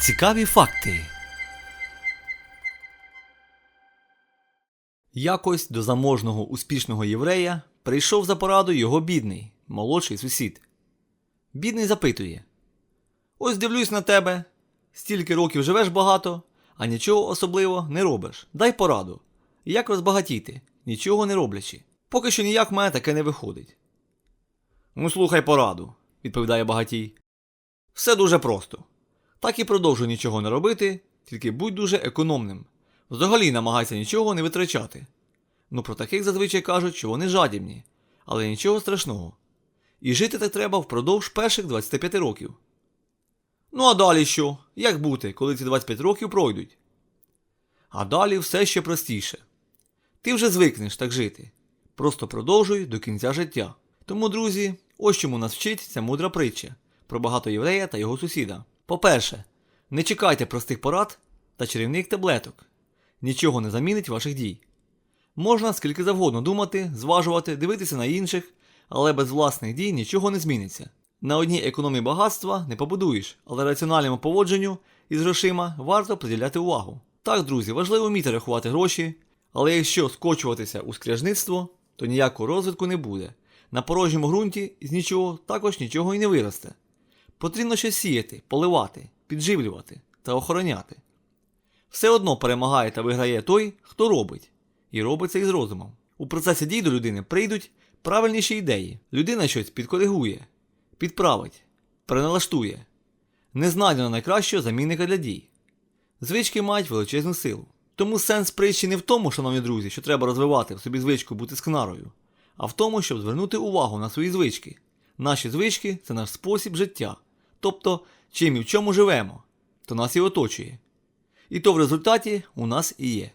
Цікаві факти. Якось до заможного успішного єврея прийшов за порадою його бідний, молодший сусід. Бідний запитує: Ось дивлюсь на тебе, стільки років живеш багато, а нічого особливо не робиш. Дай пораду. Як розбагатіти, нічого не роблячи. Поки що ніяк мене таке не виходить. Ну, слухай пораду, відповідає багатій. Все дуже просто. Так і продовжуй нічого не робити, тільки будь дуже економним. Взагалі намагайся нічого не витрачати. Ну про таких зазвичай кажуть, що вони жадібні, але нічого страшного. І жити так треба впродовж перших 25 років. Ну а далі що? Як бути, коли ці 25 років пройдуть? А далі все ще простіше. Ти вже звикнеш так жити. Просто продовжуй до кінця життя. Тому, друзі, ось чому нас вчить ця мудра притча про багато єврея та його сусіда. По-перше, не чекайте простих порад та чарівних таблеток. Нічого не замінить ваших дій. Можна скільки завгодно думати, зважувати, дивитися на інших, але без власних дій нічого не зміниться. На одній економії багатства не побудуєш, але раціональному поводженню із грошима варто приділяти увагу. Так, друзі, важливо вміти рахувати гроші, але якщо скочуватися у скляжництво, то ніякого розвитку не буде. На порожньому ґрунті з нічого також нічого і не виросте. Потрібно щось сіяти, поливати, підживлювати та охороняти. Все одно перемагає та виграє той, хто робить, і робить це із розумом. У процесі дій до людини прийдуть правильніші ідеї. Людина щось підкоригує, підправить, переналаштує. Не знайдено найкращого замінника для дій. Звички мають величезну силу. Тому сенс притчі не в тому, шановні друзі, що треба розвивати в собі звичку бути скнарою, а в тому, щоб звернути увагу на свої звички. Наші звички це наш спосіб життя. Тобто, чим і в чому живемо, то нас і оточує. І то в результаті у нас і є.